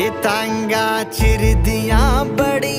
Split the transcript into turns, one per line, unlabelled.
ਇਹ ਤਾਂਗਾ ਚਿਰਦੀਆਂ ਬੜੀ